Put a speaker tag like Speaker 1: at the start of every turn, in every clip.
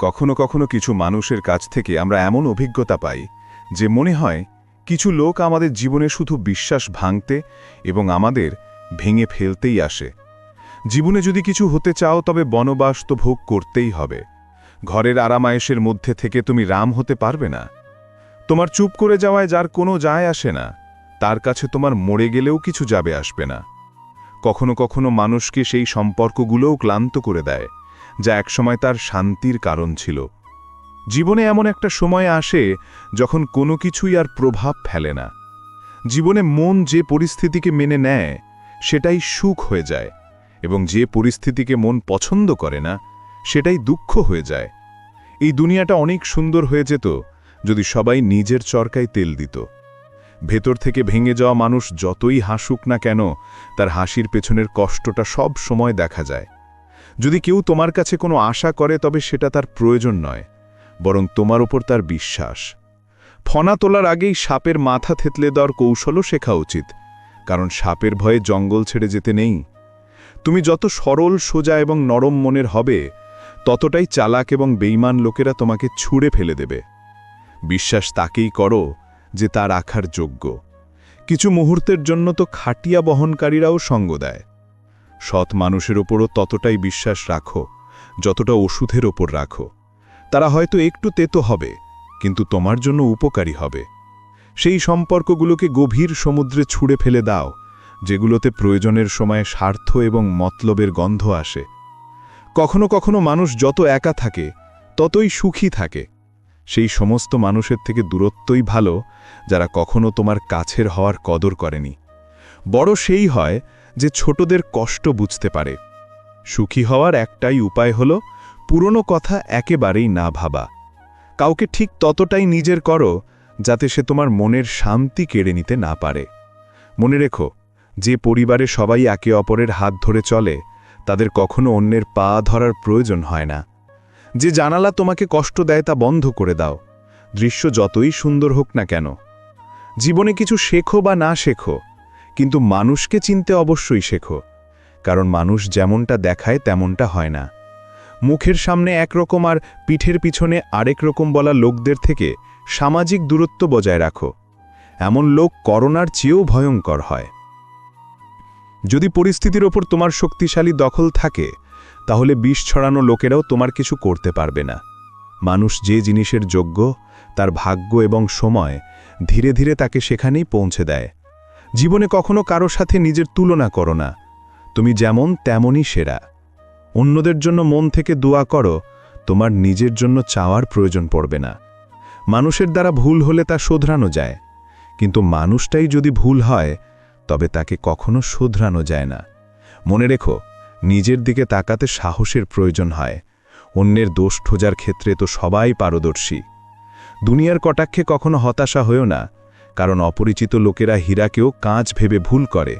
Speaker 1: কখনো কখনো কিছু মানুষের কাছ থেকে আমরা এমন অভিজ্ঞতা পাই যে মনে হয় কিছু লোক আমাদের জীবনে শুধু বিশ্বাস ভাঙতে এবং আমাদের ভেঙে ফেলতেই আসে। জীবনে যদি কিছু হতে চাও তবে বনবাস তো ভোগ করতেই হবে। ঘরের আরামায়েশের মধ্যে থেকে তুমি রাম হতে পারবে না। তোমার চুপ করে যাওয়ায় যার কোনো যায় আসে না, তার কাছে তোমার মরে গেলেও কিছু যাবে আসবে না। কখনো কখনো মানুষকে সেই সম্পর্কগুলোও ক্লান্ত করে দেয়। যা একসময় তার শান্তির কারণ ছিল। জীবনে এমন একটা সময় আসে যখন কোনো কিছুই আর প্রভাব ফেলে না। জীবনে মন যে পরিস্থিতিকে মেনে নেয়, সেটাই সুখ হয়ে যায় এবং যে পরিস্থিতিকে মন পছন্দ করে না, সেটাই দুঃখ হয়ে যায়। এই দুনিয়াটা অনেক সুন্দর হয়ে যেত যদি সবাই নিজের চরকায় তেল দিত। ভেতর থেকে ভেঙে যাওয়া মানুষ যতই হাসুক না কেন, তার হাসির পেছনের কষ্টটা সব সময় দেখা যায়। যদি কেউ তোমার কাছে কোনো আশা করে, তবে সেটা তার প্রয়োজন নয়, বরং তোমার ওপর তার বিশ্বাস। ফনা তোলার আগেই সাপের মাথা থেতলে দেওয়ার কৌশলও শেখা উচিত, কারণ সাপের ভয়ে জঙ্গল ছেড়ে যেতে নেই। তুমি যত সরল, সোজা এবং নরম মনের হবে, ততটাই চালাক এবং বেইমান লোকেরা তোমাকে ছুঁড়ে ফেলে দেবে। বিশ্বাস তাকেই করো যে তার আখার যোগ্য। কিছু মুহূর্তের জন্য তো খাটিয়া বহনকারীরাও সঙ্গ দেয়। সৎ মানুষের ওপরও ততটাই বিশ্বাস রাখো, যতটা ওষুধের ওপর রাখো। তারা হয়তো একটু তেতো হবে, কিন্তু তোমার জন্য উপকারী হবে। সেই সম্পর্কগুলোকে গভীর সমুদ্রে ছুঁড়ে ফেলে দাও, যেগুলোতে প্রয়োজনের সময় স্বার্থ এবং মতলবের গন্ধ আসে। কখনো কখনো মানুষ যত একা থাকে, ততই সুখী থাকে। সেই সমস্ত মানুষের থেকে দূরত্বই ভালো, যারা কখনো তোমার কাছের হওয়ার কদর করেনি। বড় সেই হয় যে ছোটদের কষ্ট বুঝতে পারে। সুখী হওয়ার একটাই উপায় হল, পুরনো কথা একেবারেই না ভাবা। কাউকে ঠিক ততটাই নিজের করো, যাতে সে তোমার মনের শান্তি কেড়ে নিতে না পারে। মনে রেখো, যে পরিবারে সবাই একে অপরের হাত ধরে চলে, তাদের কখনো অন্যের পা ধরার প্রয়োজন হয় না। যে জানালা তোমাকে কষ্ট দেয় তা বন্ধ করে দাও। দৃশ্য যতই সুন্দর হোক না কেন। জীবনে কিছু শেখো বা না শেখো কিন্তু মানুষকে চিনতে অবশ্যই শেখো, কারণ মানুষ যেমনটা দেখায় তেমনটা হয় না। মুখের সামনে একরকম আর পিঠের পিছনে আরেক রকম বলা লোকদের থেকে সামাজিক দূরত্ব বজায় রাখো। এমন লোক করোনার চেয়েও ভয়ঙ্কর হয়। যদি পরিস্থিতির ওপর তোমার শক্তিশালী দখল থাকে, তাহলে বিষ ছড়ানো লোকেরাও তোমার কিছু করতে পারবে না। মানুষ যে জিনিসের যোগ্য, তার ভাগ্য এবং সময় ধীরে ধীরে তাকে সেখানেই পৌঁছে দেয়। জীবনে কখনো কারও সাথে নিজের তুলনা করো না। তুমি যেমন, তেমনই সেরা। অন্যদের জন্য মন থেকে দোয়া করো, তোমার নিজের জন্য চাওয়ার প্রয়োজন পড়বে না। মানুষের দ্বারা ভুল হলে তা শোধরানো যায়। কিন্তু মানুষটাই যদি ভুল হয়, তবে তাকে কখনো শোধরানো যায় না। মনে রেখো, নিজের দিকে তাকাতে সাহসের প্রয়োজন হয়। অন্যের দোষ ঠোজার ক্ষেত্রে তো সবাই পারদর্শী। দুনিয়ার কটাক্ষে কখনো হতাশা হয়েও না। কারণ অপরিচিত লোকেরা হীরাকেও কাঁচ ভেবে ভুল করে।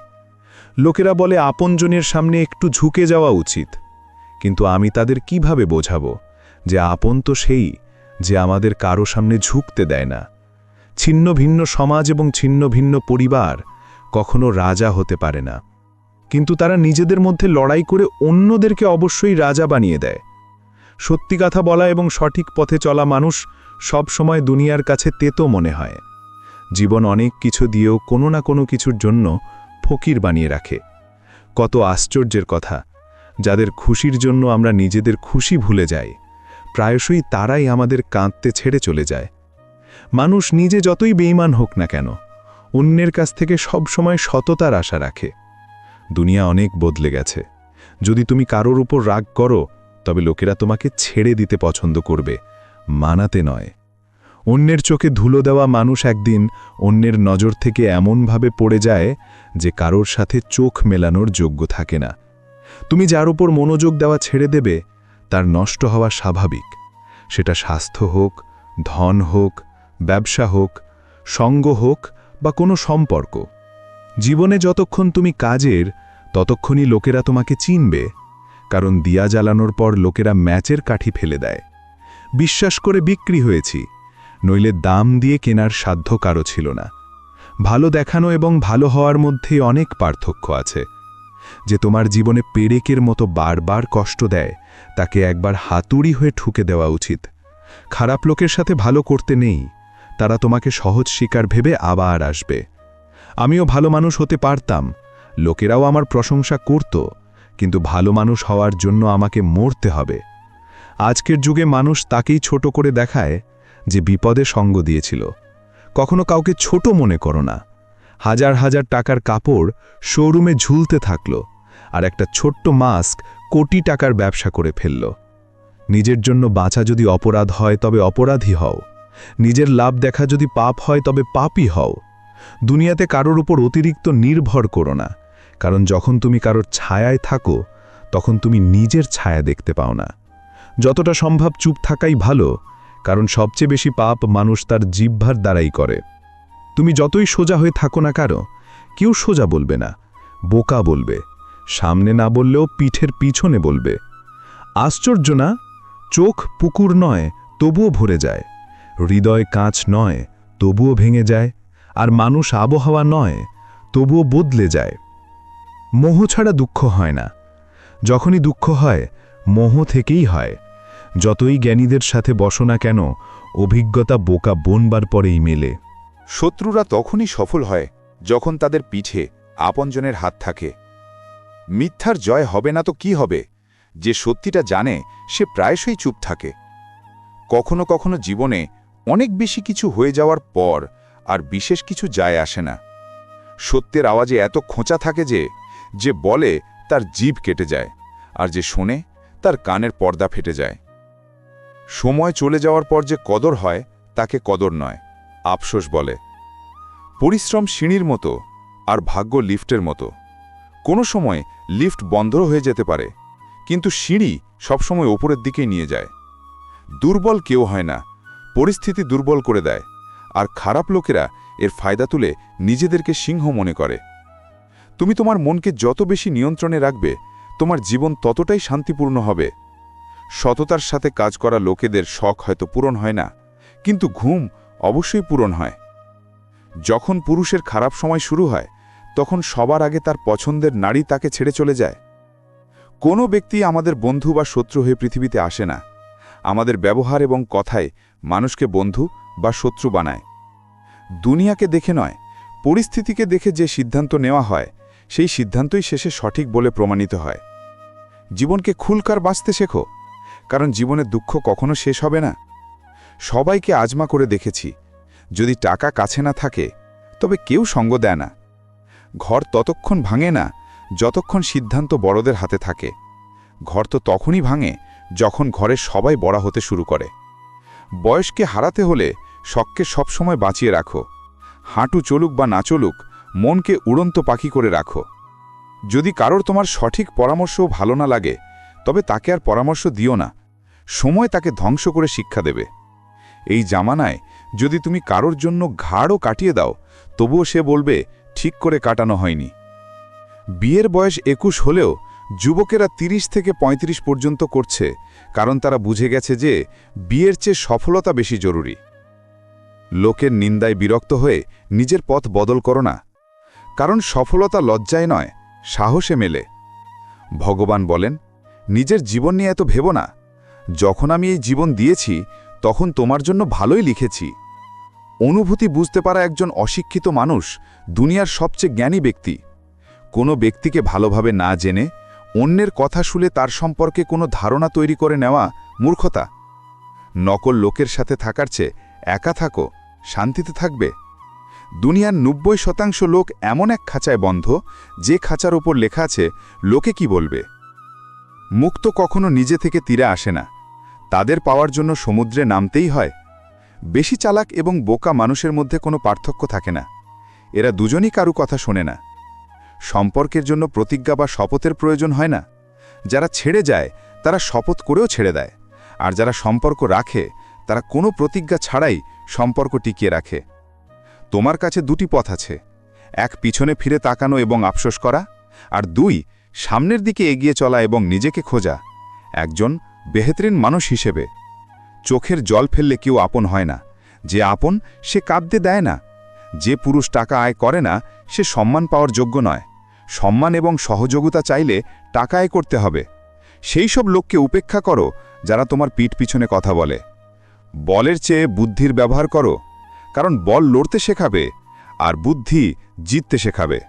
Speaker 1: লোকেরা বলে, আপনজনের সামনে একটু ঝুঁকে যাওয়া উচিত। কিন্তু আমি তাদের কীভাবে বোঝাবো যে আপন তো সেই যে আমাদের কারও সামনে ঝুঁকতে দেয় না? ছিন্ন ভিন্ন সমাজ এবং ছিন্ন ভিন্ন পরিবার কখনো রাজা হতে পারে না। কিন্তু তারা নিজেদের মধ্যে লড়াই করে অন্যদেরকে অবশ্যই রাজা বানিয়ে দেয়। সত্যি কথা বলা এবং সঠিক পথে চলা মানুষ সব সময় দুনিয়ার কাছে তেতো মনে হয়। জীবন অনেক কিছু দিয়েও কোনো না কোনো কিছুর জন্য ফকির বানিয়ে রাখে। কত আশ্চর্যের কথা, যাদের খুশির জন্য আমরা নিজেদের খুশি ভুলে যাই, প্রায়শই তারাই আমাদের কাঁদতে ছেড়ে চলে যায়। মানুষ নিজে যতই বেইমান হোক না কেন, অন্যের কাছ থেকে সব সময় সততার আশা রাখে। দুনিয়া অনেক বদলে গেছে। যদি তুমি কারোর উপর রাগ করো, তবে লোকেরা তোমাকে ছেড়ে দিতে পছন্দ করবে, মানাতে নয়। অন্যের চোখে ধুলো দেওয়া মানুষ একদিন অন্যের নজর থেকে এমনভাবে পড়ে যায় যে কারোর সাথে চোখ মেলানোর যোগ্য থাকে না। তুমি যার উপর মনোযোগ দেওয়া ছেড়ে দেবে, তার নষ্ট হওয়া স্বাভাবিক। সেটা স্বাস্থ্য হোক, ধন হোক, ব্যবসা হোক, সঙ্গ হোক বা কোনো সম্পর্ক। জীবনে যতক্ষণ তুমি কাজের, ততক্ষণই লোকেরা তোমাকে চিনবে, কারণ দিয়া জ্বালানোর পর লোকেরা ম্যাচের কাঠি ফেলে দেয়। বিশ্বাস করে বিক্রি হয়েছি নইলে দাম দিয়ে কেনার সাধ্য কারও ছিল না। ভালো দেখানো এবং ভালো হওয়ার মধ্যে অনেক পার্থক্য আছে। যে তোমার জীবনে পেরেকের মতো বারবার কষ্ট দেয়,
Speaker 2: তাকে একবার হাতুড়ি হয়ে ঠুকে দেওয়া উচিত। খারাপ লোকের সাথে ভালো করতে নেই, তারা তোমাকে সহজ শিকার ভেবে আবার আসবে। আমিও ভালো মানুষ হতে পারতাম, লোকেরাও আমার প্রশংসা করত, কিন্তু ভালো মানুষ হওয়ার জন্য আমাকে মরতে হবে। আজকের যুগে মানুষ তাকেই ছোট করে দেখায় যে বিপদে সঙ্গ দিয়েছিল। কখনো কাউকে ছোট মনে করো না। হাজার হাজার টাকার কাপড় শোরুমে ঝুলতে থাকল আর একটা ছোট্ট মাস্ক কোটি টাকার ব্যবসা করে ফেলল। নিজের জন্য বাঁচা যদি অপরাধ হয়, তবে অপরাধী হও। নিজের লাভ দেখা যদি পাপ হয়, তবে পাপই হও। দুনিয়াতে কারোর উপর অতিরিক্ত নির্ভর করো না, কারণ যখন তুমি কারোর ছায়ায় থাকো, তখন তুমি নিজের ছায়া দেখতে পাও না। যতটা সম্ভব চুপ থাকাই ভালো কারণ সবচেয়ে বেশি পাপ মানুষ তার জিহ্বার দ্বারাই করে। তুমি যতই সোজা হয়ে থাকো না কারও, কেউ সোজা বলবে না, বোকা বলবে, সামনে না বললেও পিঠের পিছনে বলবে। আশ্চর্য না, চোখ পুকুর নয়, তবুও ভরে যায়। হৃদয় কাঁচ নয়, তবুও ভেঙে যায়। আর মানুষ আবহাওয়া নয়, তবুও বদলে যায়। মোহ ছাড়া দুঃখ হয় না। যখনই দুঃখ হয়, মোহ থেকেই হয়। যতই জ্ঞানীদের সাথে বসো না কেন, অভিজ্ঞতা বোকা বনবার পরেই মেলে।
Speaker 3: শত্রুরা তখনই সফল হয়, যখন তাদের পিঠে আপনজনের হাত থাকে। মিথ্যার জয় হবে না তো কি হবে? যে সত্যিটা জানে, সে প্রায়শই চুপ থাকে। কখনো কখনো জীবনে অনেক বেশি কিছু হয়ে যাওয়ার পর আর বিশেষ কিছু যায় আসে না। সত্যের আওয়াজে এত খোঁচা থাকে যে যে বলে তার জীব কেটে যায়, আর যে শোনে তার কানের পর্দা ফেটে যায়। সময় চলে যাওয়ার পর যে কদর হয়, তাকে কদর নয়, আফসোস বলে। পরিশ্রম সিঁড়ির মতো আর ভাগ্য লিফটের মতো। কোনো সময় লিফট বন্ধ হয়ে যেতে পারে, কিন্তু সিঁড়ি সবসময় ওপরের দিকেই নিয়ে যায়। দুর্বল কেউ হয় না, পরিস্থিতি দুর্বল করে দেয়, আর খারাপ লোকেরা এর ফায়দা তুলে নিজেদেরকে সিংহ মনে করে। তুমি তোমার মনকে যত বেশি নিয়ন্ত্রণে রাখবে, তোমার জীবন ততটাই শান্তিপূর্ণ হবে। সততার সাথে কাজ করা লোকেদের শখ হয়তো পূরণ হয় না, কিন্তু ঘুম অবশ্যই পূরণ হয়। যখন পুরুষের খারাপ সময় শুরু হয়, তখন সবার আগে তার পছন্দের নারী তাকে ছেড়ে চলে যায়। কোনো ব্যক্তি আমাদের বন্ধু বা শত্রু হয়ে পৃথিবীতে আসে না। আমাদের ব্যবহার এবং কথায় মানুষকে বন্ধু বা শত্রু বানায়। দুনিয়াকে দেখে নয়, পরিস্থিতিকে দেখে যে সিদ্ধান্ত নেওয়া হয়, সেই সিদ্ধান্তই শেষে সঠিক বলে প্রমাণিত হয়। জীবনকে খুলকার বাঁচতে শেখো। কারণ জীবনের দুঃখ কখনো শেষ হবে না। সবাইকে আজমা করে দেখেছি। যদি টাকা কাছে না থাকে, তবে কেউ সঙ্গ দেয় না। ঘর ততক্ষণ ভাঙে না, যতক্ষণ সিদ্ধান্ত বড়দের হাতে থাকে। ঘর তো তখনই ভাঙে, যখন ঘরের সবাই বড় হতে শুরু করে। বয়সকে হারাতে হলে শখকে সবসময় বাঁচিয়ে রাখো। হাঁটু চলুক বা না চলুক, মনকে উড়ন্ত পাখি করে রাখো। যদি কারোর তোমার সঠিক পরামর্শও ভালো না লাগে তবে তাকে আর পরামর্শ দিও না। সময় তাকে ধ্বংস করে শিক্ষা দেবে। এই জামানায় যদি তুমি কারোর জন্য ঘাড়ও কাটিয়ে দাও, তবুও সে বলবে, ঠিক করে কাটানো হয়নি। বিয়ের বয়স একুশ হলেও যুবকেরা ৩০ থেকে ৩৫ পর্যন্ত করছে, কারণ তারা বুঝে গেছে যে বিয়ের চেয়ে সফলতা বেশি জরুরি। লোকের নিন্দায় বিরক্ত হয়ে নিজের পথ বদল করো না। কারণ সফলতা লজ্জায় নয়, সাহসে মেলে। ভগবান বলেন নিজের জীবন নিয়ে এত ভেব না। যখন আমি এই জীবন দিয়েছি, তখন তোমার জন্য ভালোই লিখেছি। অনুভূতি বুঝতে পারা একজন অশিক্ষিত মানুষ দুনিয়ার সবচেয়ে জ্ঞানী ব্যক্তি। কোনো ব্যক্তিকে ভালোভাবে না জেনে, অন্যের কথা শুলে তার সম্পর্কে কোনো ধারণা তৈরি করে নেওয়া মূর্খতা। নকল লোকের সাথে থাকার চেয়ে একা থাকো, শান্তিতে থাকবে। দুনিয়ার নব্বই শতাংশ লোক এমন এক খাঁচায় বন্ধ, যে খাঁচার ওপর লেখা আছে, লোকে কি বলবে? মুক্ত কখনো নিজে থেকে তীরে আসে না। তাদের পাওয়ার জন্য সমুদ্রে নামতেই হয়। বেশি চালাক এবং বোকা মানুষের মধ্যে কোনো পার্থক্য থাকে না। এরা দুজনই কারু কথা শোনে না। সম্পর্কের জন্য প্রতিজ্ঞা বা শপথের প্রয়োজন হয় না। যারা ছেড়ে যায়, তারা শপথ করেও ছেড়ে দেয়। আর যারা সম্পর্ক রাখে, তারা কোনো প্রতিজ্ঞা ছাড়াই সম্পর্ক টিকিয়ে রাখে। তোমার কাছে দুটি পথ আছে। এক, পিছনে ফিরে তাকানো এবং আফসোস করা। আর দুই সামনের দিকে এগিয়ে চলা এবং নিজেকে খোঁজা একজন বেহেতরিন মানুষ হিসেবে। চোখের জল ফেললে কেউ আপন হয় না। যে আপন, সে কাঁদতে দেয় না। যে পুরুষ টাকা আয় করে না, সে সম্মান পাওয়ার যোগ্য নয়। সম্মান এবং সহযোগিতা চাইলে টাকা আয় করতে হবে। সেই সব লোককে উপেক্ষা করো যারা তোমার পিঠ পিছনে কথা বলে। বলের চেয়ে বুদ্ধির ব্যবহার করো, কারণ বল লড়তে শেখাবে আর বুদ্ধি জিততে শেখাবে।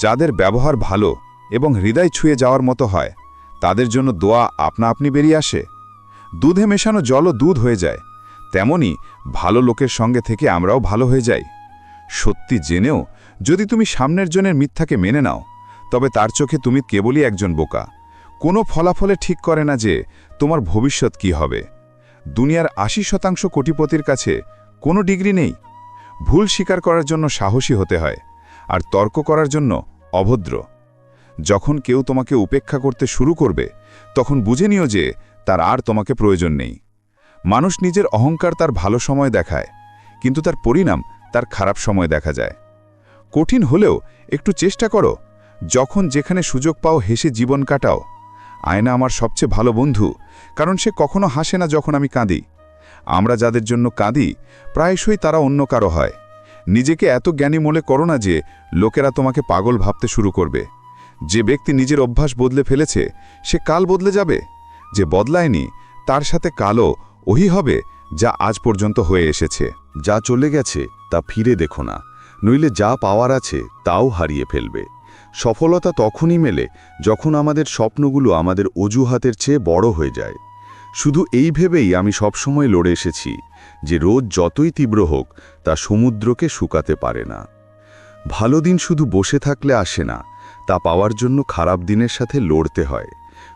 Speaker 3: যাদের ব্যবহার ভালো এবং হৃদয় ছুঁয়ে যাওয়ার মতো হয়। তাদের জন্য দোয়া আপনা আপনি বেরিয়ে আসে। দুধে মেশানো জলও দুধ হয়ে যায়। তেমনি ভালো লোকের সঙ্গে থেকে আমরাও ভালো হয়ে যাই। সত্যি জেনেও যদি তুমি সামনের জনের মিথ্যাকে মেনে নাও, তবে তার চোখে তুমি কেবলই একজন বোকা। কোনো ফলাফলে ঠিক করে না যে তোমার ভবিষ্যৎ কি হবে। দুনিয়ার আশি শতাংশ কোটিপতির কাছে কোনো ডিগ্রি নেই। ভুল স্বীকার করার জন্য সাহসী হতে হয়, আর তর্ক করার জন্য অভদ্র। যখন কেউ তোমাকে উপেক্ষা করতে শুরু করবে, তখন বুঝে নিও যে তার আর তোমাকে প্রয়োজন নেই। মানুষ নিজের অহংকার তার ভালো সময় দেখায়, কিন্তু তার পরিণাম তার খারাপ সময় দেখা যায়। কঠিন হলেও একটু চেষ্টা করো, যখন যেখানে সুযোগ পাও হেসে জীবন কাটাও। আয়না আমার সবচেয়ে ভালো বন্ধু, কারণ সে কখনো হাসে না যখন আমি কাঁদি। আমরা যাদের জন্য কাঁদি, প্রায়শই তারা অন্য কারও হয়। নিজেকে এত জ্ঞানী মনে করো না যে লোকেরা তোমাকে পাগল ভাবতে শুরু করবে। যে ব্যক্তি নিজের অভ্যাস বদলে ফেলেছে, সে কাল বদলে যাবে, যে বদলায়নি, তার সাথে কালও ওহি হবে যা আজ পর্যন্ত হয়ে এসেছে।
Speaker 4: যা চলে গেছে, তা ফিরে দেখো না, নইলে যা পাওয়ার আছে, তাও হারিয়ে ফেলবে। সফলতা তখনই মেলে যখন আমাদের স্বপ্নগুলো আমাদের অজুহাতের চেয়ে বড় হয়ে যায়। শুধু এই ভেবেই আমি সবসময় লড়ে এসেছি যে রোদ যতই তীব্র হোক, তা সমুদ্রকে শুকাতে পারে না। ভালো দিন শুধু বসে থাকলে আসে না তা পাওয়ার জন্য খারাপ দিনের সাথে লড়তে হয়।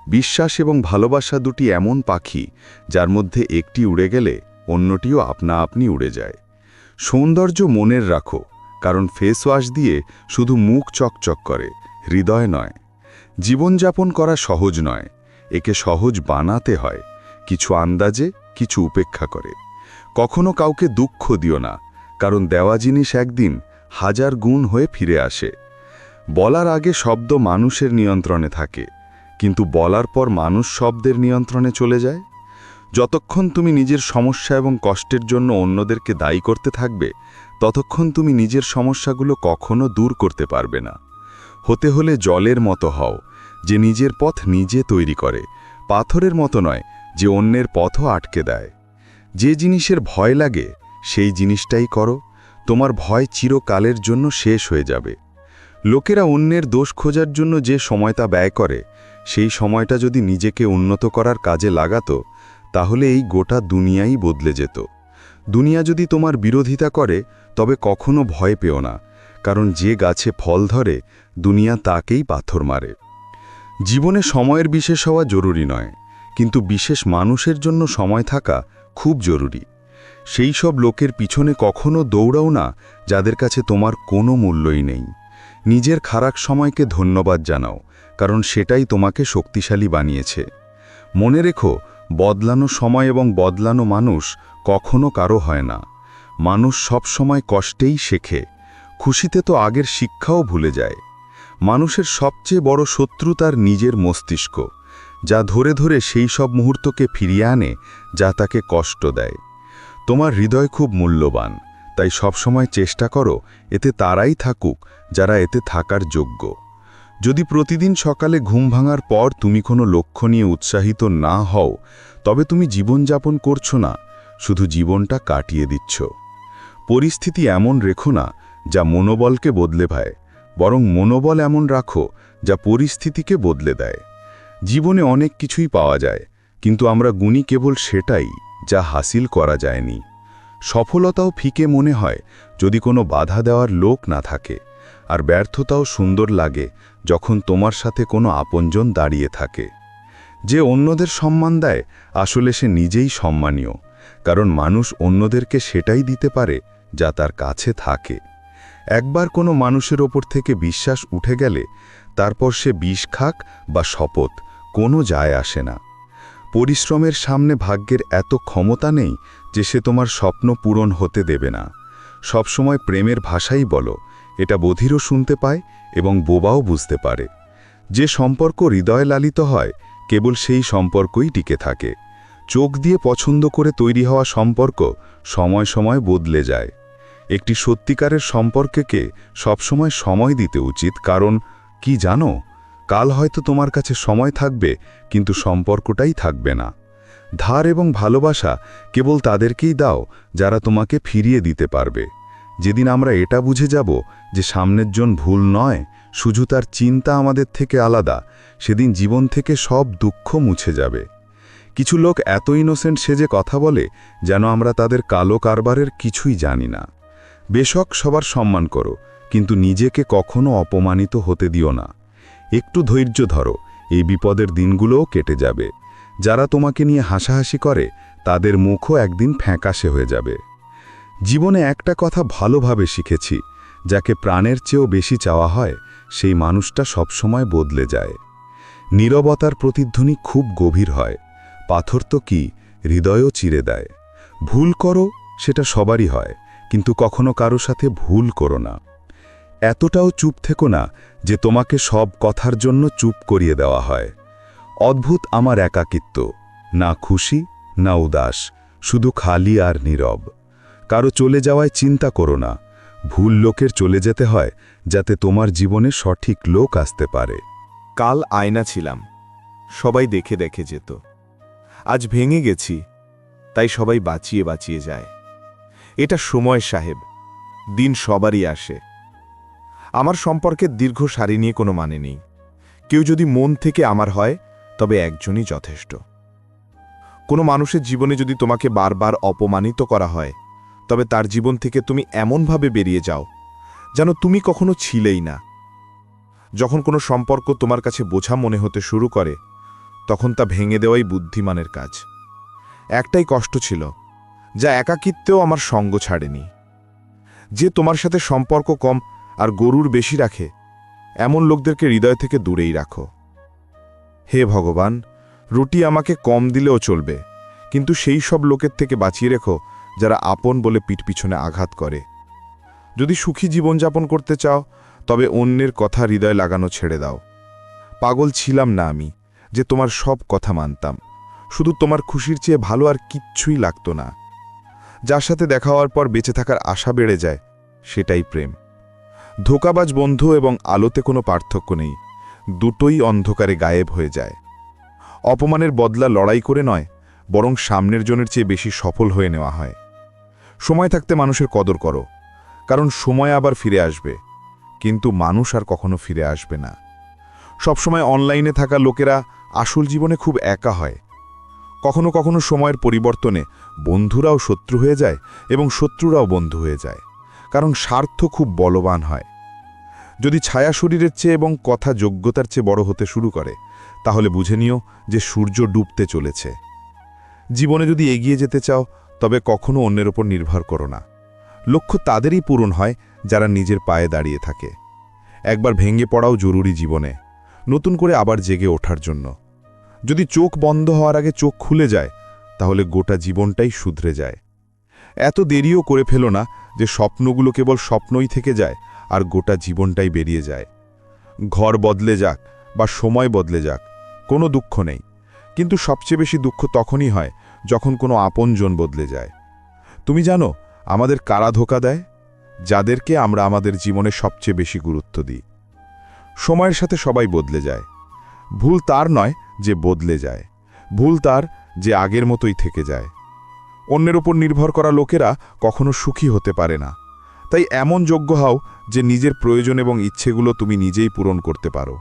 Speaker 4: বিশ্বাস এবং ভালোবাসা দুটি এমন পাখি, যার মধ্যে একটি উড়ে গেলে অন্যটিও আপনা আপনি উড়ে যায়। সৌন্দর্য মনের রাখো, কারণ ফেস ওয়াশ দিয়ে শুধু মুখ চকচক করে, হৃদয় নয়। জীবনযাপন করা সহজ নয়, একে সহজ বানাতে হয়, কিছু আন্দাজে, কিছু উপেক্ষা করে। কখনো কাউকে দুঃখ দিও না, কারণ দেওয়া জিনিস একদিন হাজার গুণ হয়ে ফিরে আসে। বলার আগে শব্দ মানুষের নিয়ন্ত্রণে থাকে, কিন্তু বলার পর মানুষ শব্দের নিয়ন্ত্রণে চলে যায়। যতক্ষণ তুমি নিজের সমস্যা এবং কষ্টের জন্য অন্যদেরকে দায়ী করতে থাকবে, ততক্ষণ তুমি নিজের সমস্যাগুলো কখনো দূর করতে পারবে না। হতে হলে জলের মতো হও, যে নিজের পথ নিজে তৈরি করে, পাথরের মতো নয়, যে অন্যের পথও আটকে দেয়। যে জিনিসের ভয় লাগে, সেই জিনিসটাই করো, তোমার ভয় চিরকালের জন্য শেষ হয়ে যাবে। লোকেরা অন্যের দোষ খোঁজার জন্য যে সময়টা ব্যয় করে, সেই সময়টা যদি নিজেকে উন্নত করার কাজে লাগাতো, তাহলে এই গোটা দুনিয়াই বদলে যেত। দুনিয়া যদি তোমার বিরোধিতা করে, তবে কখনো ভয় পেও না, কারণ যে গাছে ফল ধরে, দুনিয়া তাকেই পাথর মারে। জীবনে সময়ের বিশেষ হওয়া জরুরি নয়, কিন্তু বিশেষ মানুষের জন্য সময় থাকা খুব জরুরি। সেই সব লোকের পিছনে কখনো দৌড়াও না, যাদের কাছে তোমার কোনো মূল্যই নেই। নিজের খারাপ সময়কে ধন্যবাদ জানাও, কারণ সেটাই তোমাকে শক্তিশালী বানিয়েছে। মনে রেখো, বদলানো সময় এবং বদলানো মানুষ কখনো কারও হয় না। মানুষ সব সময় কষ্টেই শেখে, খুশিতে তো আগের শিক্ষাও ভুলে যায়। মানুষের সবচেয়ে বড় শত্রু তার নিজের মস্তিষ্ক, যা ধরে ধরে সেই সব মুহূর্তকে ফিরিয়ে আনে, যা তাকে কষ্ট দেয়। তোমার হৃদয় খুব মূল্যবান। তাই সবসময় চেষ্টা করো, এতে তারাই থাকুক, যারা এতে থাকার যোগ্য। যদি প্রতিদিন সকালে ঘুম ভাঙার পর তুমি কোনো লক্ষ্য নিয়ে উৎসাহিত না হও, তবে তুমি জীবনযাপন করছ না, শুধু জীবনটা কাটিয়ে দিচ্ছ। পরিস্থিতি এমন রেখো না, যা মনোবলকে বদলে ভায়, বরং মনোবল এমন রাখো, যা পরিস্থিতিকে বদলে দেয়। জীবনে অনেক কিছুই পাওয়া যায়, কিন্তু আমরা গুণী কেবল সেটাই, যা হাসিল করা যায়নি। সফলতাও ফিকে মনে হয় যদি কোনো বাধা দেওয়ার লোক না থাকে, আর ব্যর্থতাও সুন্দর লাগে যখন তোমার সাথে কোনো আপনজন দাঁড়িয়ে থাকে। যে অন্যদের সম্মান দেয়, আসলে সে নিজেই সম্মানীয়, কারণ মানুষ অন্যদেরকে সেটাই দিতে পারে যা তার কাছে থাকে। একবার কোনো মানুষের ওপর থেকে বিশ্বাস উঠে গেলে, তারপর সে বিষ খাক বা শপথ কোনো যায় আসে না। পরিশ্রমের সামনে ভাগ্যের এত ক্ষমতা নেই যে সে তোমার স্বপ্ন পূরণ হতে দেবে না। সবসময় প্রেমের ভাষাই বলো, এটা বধিরও শুনতে পায় এবং বোবাও বুঝতে পারে। যে সম্পর্ক হৃদয় লালিত হয়, কেবল সেই সম্পর্কই টিকে থাকে। চোখ দিয়ে পছন্দ করে তৈরি হওয়া সম্পর্ক সময় সময় বদলে যায়। একটি সত্যিকারের সম্পর্ককে সবসময় সময় দিতে উচিত, কারণ, কি জানো, কাল হয়তো তোমার কাছে সময় থাকবে, কিন্তু সম্পর্কটাই থাকবে না। ধার এবং ভালোবাসা কেবল তাদেরকেই দাও যারা তোমাকে ফিরিয়ে দিতে পারবে। যেদিন আমরা এটা বুঝে যাব যে সামনের জন ভুল নয়, শুধু তার চিন্তা আমাদের থেকে আলাদা, সেদিন জীবন থেকে সব দুঃখ মুছে যাবে। কিছু লোক এত ইনোসেন্ট সেজে কথা বলে যেন আমরা তাদের কালো কারবারের কিছুই জানি না। বেশক সবার সম্মান করো, কিন্তু নিজেকে কখনো অপমানিত হতে দিও না। একটু ধৈর্য ধরো, এই বিপদের দিনগুলোও কেটে যাবে। যারা তোমাকে নিয়ে হাসাহাসি করে, তাদের মুখও একদিন ফ্যাঁকাশে হয়ে যাবে। জীবনে একটা কথা ভালোভাবে শিখেছি, যাকে প্রাণের চেয়েও বেশি চাওয়া হয়, সেই মানুষটা সবসময় বদলে যায়। নীরবতার প্রতিধ্বনি খুব গভীর হয়। পাথর তো কি? হৃদয়ও চিরে দেয়। ভুল করো, সেটা সবারই হয়, কিন্তু কখনো কারও সাথে ভুল করো না। এতটাও চুপ থেকো না, যে তোমাকে সব কথার জন্য চুপ করিয়ে দেওয়া হয়। অদ্ভুত আমার একাকিত্ব, না খুশি, না উদাস, শুধু খালি আর নীরব। কারও চলে যাওয়ায় চিন্তা করো না, ভুল লোকের চলে যেতে হয় যাতে তোমার জীবনে সঠিক লোক আসতে পারে।
Speaker 5: কাল আয়না ছিলাম, সবাই দেখে দেখে যেত। আজ ভেঙে গেছি, তাই সবাই বাঁচিয়ে বাঁচিয়ে যায়। এটা সময় সাহেব, দিন সবারই আসে। আমার সম্পর্কের দীর্ঘ সারি নিয়ে কোনো মানে নেই। কেউ যদি মন থেকে আমার হয় তবে একজনই যথেষ্ট। কোনো মানুষের জীবনে যদি তোমাকে বারবার অপমানিত করা হয়, তবে তার জীবন থেকে তুমি এমনভাবে বেরিয়ে যাও, যেন তুমি কখনো ছিলেই না। যখন কোনো সম্পর্ক তোমার কাছে বোঝা মনে হতে শুরু করে, তখন তা ভেঙে দেওয়াই বুদ্ধিমানের কাজ। একটাই কষ্ট ছিল, যা একাকিত্বেও আমার সঙ্গ ছাড়েনি। যে তোমার সাথে সম্পর্ক কম আর গরুর বেশি রাখে, এমন লোকদেরকে হৃদয় থেকে দূরেই রাখো। হে ভগবান, রুটি আমাকে কম দিলেও চলবে, কিন্তু সেই সব লোকের থেকে বাঁচিয়ে রেখো যারা আপন বলে পিঠ পিছনে আঘাত করে। যদি সুখী জীবনযাপন করতে চাও, তবে অন্যের কথা হৃদয় লাগানো ছেড়ে দাও। পাগল ছিলাম না আমি, যে তোমার সব কথা মানতাম। শুধু তোমার খুশির চেয়ে ভালো আর কিচ্ছুই লাগতো না। যার সাথে দেখা হওয়ার পর বেঁচে থাকার আশা বেড়ে যায়, সেটাই প্রেম। ধোকাবাজ বন্ধু এবং আলোতে কোনো পার্থক্য নেই। দুটোই অন্ধকারে গায়েব হয়ে যায়। অপমানের বদলা লড়াই করে নয়, বরং সামনের জনের চেয়ে বেশি সফল হয়ে নেওয়া হয়। সময় থাকতে মানুষের কদর করো, কারণ সময় আবার ফিরে আসবে, কিন্তু মানুষ আর কখনো ফিরে আসবে না। সবসময় অনলাইনে থাকা লোকেরা আসল জীবনে খুব একা হয়। কখনো কখনো সময়ের পরিবর্তনে বন্ধুরাও শত্রু হয়ে যায় এবং শত্রুরাও বন্ধু হয়ে যায়, কারণ স্বার্থ খুব বলবান হয়। যদি ছায়া শরীরের চেয়ে এবং কথা যোগ্যতার চেয়ে বড় হতে শুরু করে, তাহলে বুঝে নিও যে সূর্য ডুবতে চলেছে। জীবনে যদি এগিয়ে যেতে চাও, তবে কখনো অন্যের ওপর নির্ভর করো না। লক্ষ্য তাদেরই পূরণ হয়, যারা নিজের পায়ে দাঁড়িয়ে থাকে। একবার ভেঙে পড়াও জরুরি জীবনে, নতুন করে আবার জেগে ওঠার জন্য। যদি চোখ বন্ধ হওয়ার আগে চোখ খুলে যায়, তাহলে গোটা জীবনটাই শুধরে যায়। এত দেরিও করে ফেলো না যে স্বপ্নগুলো কেবল স্বপ্নই থেকে যায় আর গোটা জীবনটাই বেরিয়ে যায়। ঘর বদলে যাক বা সময় বদলে যাক, কোনো দুঃখ নেই। কিন্তু সবচেয়ে বেশি দুঃখ তখনই হয় যখন কোনো আপনজন বদলে যায়। তুমি জানো, আমাদের কারা ধোকা দেয়? যাদেরকে আমরা আমাদের জীবনে সবচেয়ে বেশি গুরুত্ব দিই। সময়ের সাথে সবাই বদলে যায়। ভুল তার নয় যে বদলে যায়। ভুল তার যে আগের মতোই থেকে যায়। অন্যের ওপর নির্ভর করা লোকেরা কখনো সুখী হতে পারে না। তাই এমন যোগ্য হও যে নিজের প্রয়োজন এবং ইচ্ছেগুলো তুমি নিজেই পূরণ করতে পারো।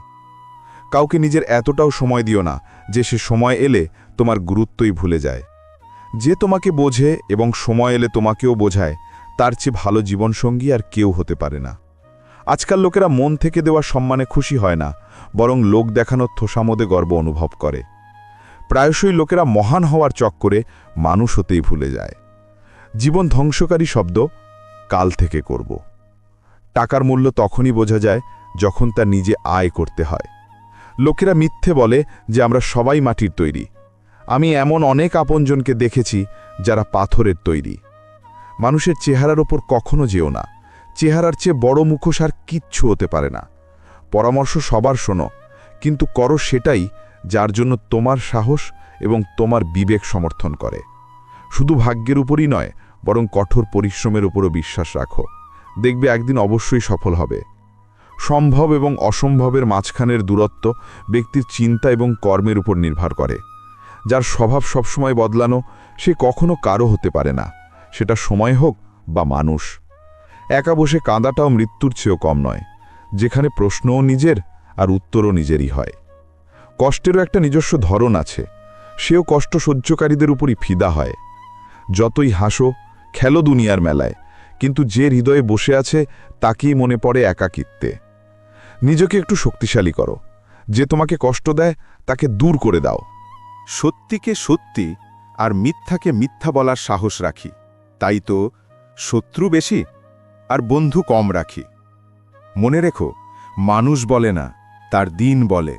Speaker 5: কাউকে নিজের এতটাও সময় দিও না যে সে সময় এলে তোমার গুরুত্বই ভুলে যায়। যে তোমাকে বোঝে এবং সময় এলে তোমাকেও বোঝায়, তার চেয়ে ভালো জীবনসঙ্গী আর কেউ হতে পারে না। আজকাল লোকেরা মন থেকে দেওয়া সম্মানে খুশি হয় না, বরং লোক দেখানোর থোসামদে গর্ব অনুভব করে। প্রায়শই লোকেরা মহান হওয়ার চক্করে মানুষ হতেই ভুলে যায়। জীবন ধ্বংসকারী শব্দ কাল থেকে করব। টাকার মূল্য তখনই বোঝা যায় যখন তা নিজে আয় করতে হয়। লোকেরা মিথ্যে বলে যে আমরা সবাই মাটির তৈরি। আমি এমন অনেক আপনজনকে দেখেছি যারা পাথরের তৈরি। মানুষের চেহারার ওপর কখনো যেও না। চেহারার চেয়ে বড় মুখোশ আর কিচ্ছু হতে পারে না। পরামর্শ সবার শোনো, কিন্তু করো সেটাই যার জন্য তোমার সাহস এবং তোমার বিবেক সমর্থন করে। শুধু ভাগ্যের উপরই নয়, বরং কঠোর পরিশ্রমের উপরও বিশ্বাস রাখো। দেখবে একদিন অবশ্যই সফল হবে।
Speaker 6: সম্ভব এবং অসম্ভবের মাঝখানের দূরত্ব ব্যক্তির চিন্তা এবং কর্মের উপর নির্ভর করে। যার স্বভাব সবসময় বদলানো, সে কখনো কারও হতে পারে না। সেটা সময় হোক বা মানুষ। একা বসে কাঁদাটাও মৃত্যুর চেয়েও কম নয়। যেখানে প্রশ্নও নিজের আর উত্তরও নিজেরই হয়। কষ্টেরও একটা নিজস্ব ধরন আছে। সেও কষ্ট সহ্যকারীদের উপরই ফিদা হয়। যতই হাসো, খেলো দুনিয়ার মেলায়। কিন্তু যে হৃদয়ে বসে আছে, তাকেই মনে পড়ে একাকিত্বে। নিজেকে একটু শক্তিশালী করো। যে তোমাকে কষ্ট দেয়, তাকে দূর করে দাও।
Speaker 5: সত্যিকে সত্যি আর মিথ্যাকে মিথ্যা বলার সাহস রাখি। তাই তো শত্রু বেশি আর বন্ধু কম রাখি। মনে রেখো, মানুষ বলে না, তার দিন বলে।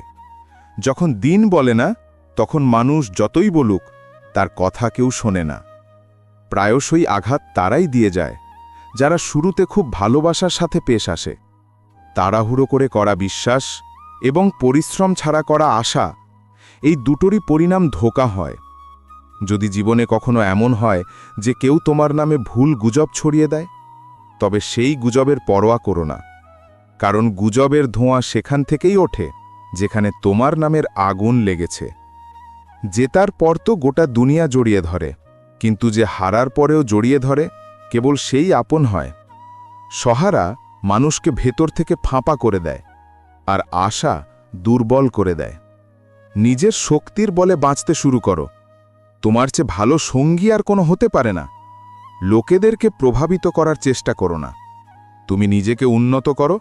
Speaker 5: যখন দিন বলে না, তখন মানুষ যতই বলুক, তার কথা কেউ শোনে না। প্রায়শই আঘাত তারাই দিয়ে যায়। যারা শুরুতে খুব ভালোবাসার সাথে পেশ আসে। তাড়াহুড়ো করে করা বিশ্বাস এবং পরিশ্রম ছাড়া করা আশা, এই দুটোরই পরিণাম ধোকা হয়। যদি জীবনে কখনো এমন হয় যে কেউ তোমার নামে ভুল গুজব ছড়িয়ে দেয়, তবে সেই গুজবের পরোয়া করো না। কারণ গুজবের ধোঁয়া সেখান থেকেই ওঠে, যেখানে তোমার নামের আগুন লেগেছে। জেতার পর তো গোটা দুনিয়া জড়িয়ে ধরে, কিন্তু যে হারার পরেও জড়িয়ে ধরে কেবল সেই আপন হয়। সহারা মানুষকে ভেতর থেকে ফাঁপা করে দেয় আর আশা দুর্বল করে দেয়। নিজের শক্তির বলে বাঁচতে শুরু করো। তোমার চেয়ে ভালো সঙ্গী আর কোনো হতে পারে না। লোকেদেরকে প্রভাবিত করার চেষ্টা করো না। তুমি নিজেকে উন্নত করো।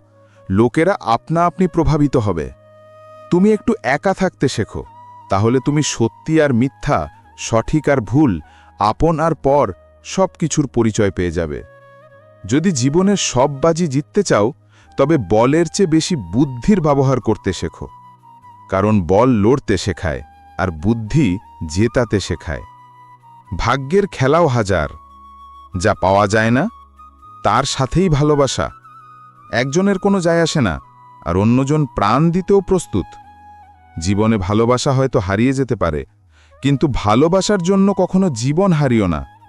Speaker 5: লোকেরা আপনা আপনি প্রভাবিত হবে। তুমি একটু একা থাকতে শেখো। তাহলে তুমি সত্যি আর মিথ্যা, সঠিক আর ভুল, আপন আর পর সব কিছুর পরিচয় পেয়ে যাবে। যদি জীবনের সব বাজি জিততে চাও, তবে বলের চেয়ে বেশি বুদ্ধির ব্যবহার করতে শেখো। কারণ বল লড়তে শেখায়, আর বুদ্ধি জেতাতে শেখায়। ভাগ্যের খেলাও হাজার, যা পাওয়া যায় না, তার সাথেই ভালোবাসা। একজনের কোনো যায় আসে না, আর অন্যজন প্রাণ দিতেও প্রস্তুত। জীবনে ভালোবাসা হয়তো হারিয়ে যেতে পারে, কিন্তু ভালোবাসার জন্য কখনো জীবন হারিও না।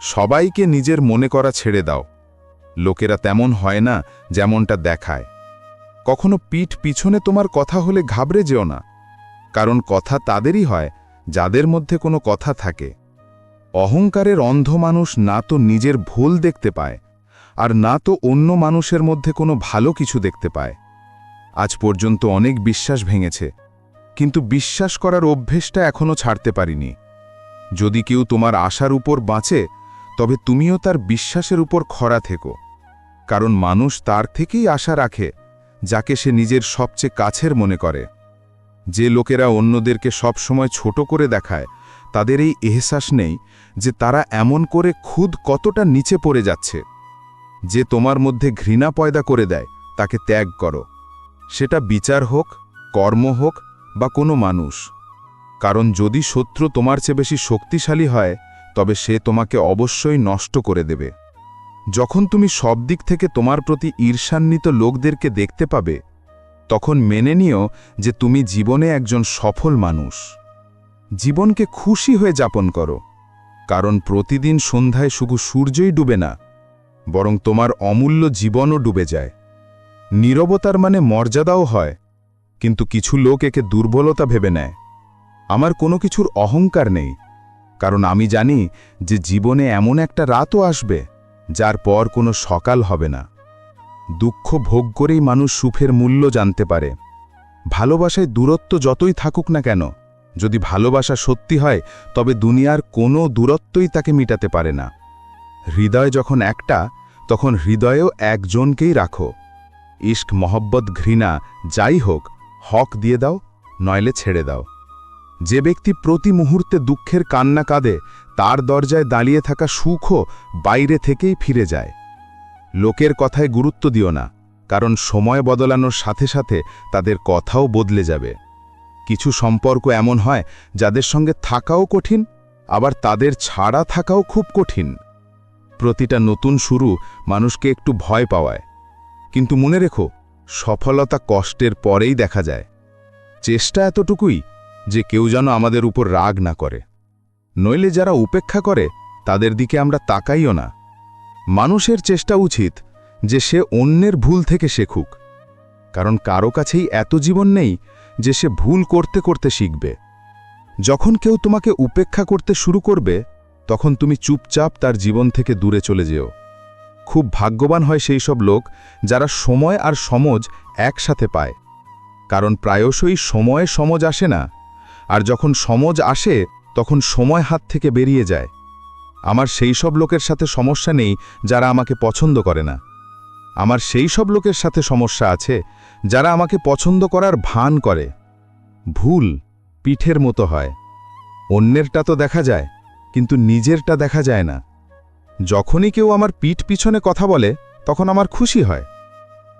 Speaker 5: সবাইকে নিজের মনে করা ছেড়ে দাও। লোকেরা তেমন হয় না যেমনটা দেখায়। কখনো পিঠ পিছনে তোমার কথা হলে ঘাবড়ে যেও না। কারণ কথা তাদেরই হয়, যাদের মধ্যে কোনো কথা থাকে। অহংকারের অন্ধ মানুষ না তো নিজের ভুল দেখতে পায়, আর না তো অন্য মানুষের মধ্যে কোনো ভালো কিছু দেখতে পায়। আজ পর্যন্ত অনেক বিশ্বাস ভেঙেছে, কিন্তু বিশ্বাস করার অভ্যেসটা এখনও ছাড়তে পারিনি। যদি কেউ তোমার আশার উপর বাঁচে তবে তুমিও তার বিশ্বাসের উপর খরা থেকো, কারণ মানুষ তার থেকেই আশা রাখে, যাকে সে নিজের সবচেয়ে কাছের মনে করে। যে লোকেরা অন্যদেরকে সবসময় ছোট করে দেখায়, তাদের এই এহসাস নেই যে তারা এমন করে খুদ কতটা নিচে পড়ে যাচ্ছে। যে তোমার মধ্যে ঘৃণা পয়দা করে দেয়, তাকে ত্যাগ করো। সেটা বিচার হোক, কর্ম হোক, বা কোনো মানুষ। কারণ যদি শত্রু তোমার চেয়ে বেশি শক্তিশালী হয় তবে সে তোমাকে অবশ্যই নষ্ট করে দেবে। যখন তুমি সব দিক থেকে তোমার প্রতি ঈর্ষান্বিত লোকদেরকে দেখতে পাবে, তখন মেনে নিও যে তুমি জীবনে একজন সফল মানুষ। জীবনকে খুশি হয়ে যাপন করো, কারণ প্রতিদিন সন্ধ্যায় শুধু সূর্যই ডুবে না, বরং তোমার অমূল্য জীবনও ডুবে যায়। নীরবতার মানে মর্যাদাও হয়, কিন্তু কিছু লোক একে দুর্বলতা ভেবে নেয়। আমার কোনো কিছুর অহংকার নেই কারণ আমি জানি যে জীবনে এমন একটা রাতও আসবে যার পর কোনো সকাল হবে না। দুঃখ ভোগ করেই মানুষ সুখের মূল্য জানতে পারে। ভালোবাসায় দূরত্ব যতই থাকুক না কেন, যদি ভালোবাসা সত্যি হয়, তবে দুনিয়ার কোনো দূরত্বই তাকে মিটাতে পারে না। হৃদয় যখন একটা, তখন হৃদয়েও একজনকেই রাখো। ইস্ক মহব্বত, ঘৃণা, যাই হোক, হক দিয়ে দাও, নইলে ছেড়ে দাও। যে ব্যক্তি প্রতি মুহূর্তে দুঃখের কান্না কাঁদে, তার দরজায় দাঁড়িয়ে থাকা সুখও বাইরে থেকেই ফিরে যায়। লোকের কথায় গুরুত্ব দিও না, কারণ সময় বদলানোর সাথে সাথে তাদের কথাও বদলে যাবে। কিছু সম্পর্ক এমন হয়, যাদের সঙ্গে থাকাও কঠিন, আবার তাদের ছাড়া থাকাও খুব কঠিন। প্রতিটা নতুন শুরু মানুষকে একটু ভয় পাওয়ায়। কিন্তু মনে রেখো, সফলতা কষ্টের পরেই দেখা যায়। চেষ্টা এতটুকুই যে কেউ যেন আমাদের উপর রাগ না করে। নইলে যারা উপেক্ষা করে, তাদের দিকে আমরা তাকাইও না। মানুষের চেষ্টা উচিত যে সে অন্যের ভুল থেকে শেখুক।
Speaker 2: কারণ কারও কাছেই এত জীবন নেই যে সে ভুল করতে করতে শিখবে। যখন কেউ তোমাকে উপেক্ষা করতে শুরু করবে, তখন তুমি চুপচাপ তার জীবন থেকে দূরে চলে যেও। খুব ভাগ্যবান হয় সেই সব লোক যারা সময় আর সমজ একসাথে পায়। কারণ প্রায়শই সময়ে সমজ আসে না আর যখন সমজ আসে, তখন সময় হাত থেকে বেরিয়ে যায়। আমার সেই সব লোকের সাথে সমস্যা নেই যারা আমাকে পছন্দ করে না। আমার সেই সব লোকের সাথে সমস্যা আছে যারা আমাকে পছন্দ করার ভান করে। ভুল পিঠের মতো হয়। অন্যেরটা তো দেখা যায়, কিন্তু নিজেরটা দেখা যায় না। যখনই কেউ আমার পিঠ পিছনে কথা বলে, তখন আমার খুশি হয়।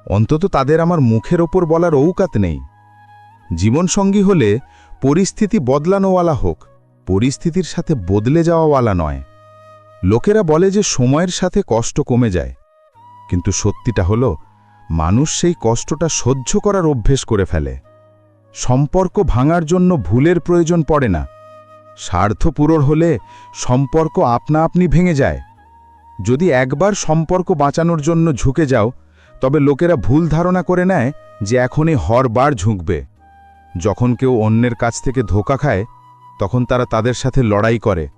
Speaker 2: অন্তত তাদের আমার মুখের ওপর বলার ঔকাত নেই। জীবনসঙ্গী হলে পরিস্থিতি বদলানোওয়ালা হোক, পরিস্থিতির সাথে বদলে যাওয়াওয়ালা নয়। লোকেরা বলে যে সময়ের সাথে কষ্ট কমে যায়, কিন্তু সত্যিটা হলো, মানুষ সেই কষ্টটা সহ্য করার অভ্যেস করে ফেলে। সম্পর্ক ভাঙার জন্য ভুলের প্রয়োজন পড়ে না। স্বার্থ পুরোর হলে সম্পর্ক আপনা আপনি ভেঙে যায়। যদি একবার সম্পর্ক বাঁচানোর জন্য ঝুঁকে যাও, তবে লোকেরা ভুল ধারণা করে নেয় যে এখনই হরবার ঝুঁকবে। যখন কেউ অন্যের কাছ থেকে ধোকা খায়, তখন তারা তাদের সাথে লড়াই করে।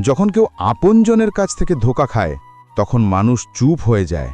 Speaker 2: যখন কেউ আপনজনের কাছ থেকে ধোকা খায়, তখন মানুষ চুপ হয়ে যায়।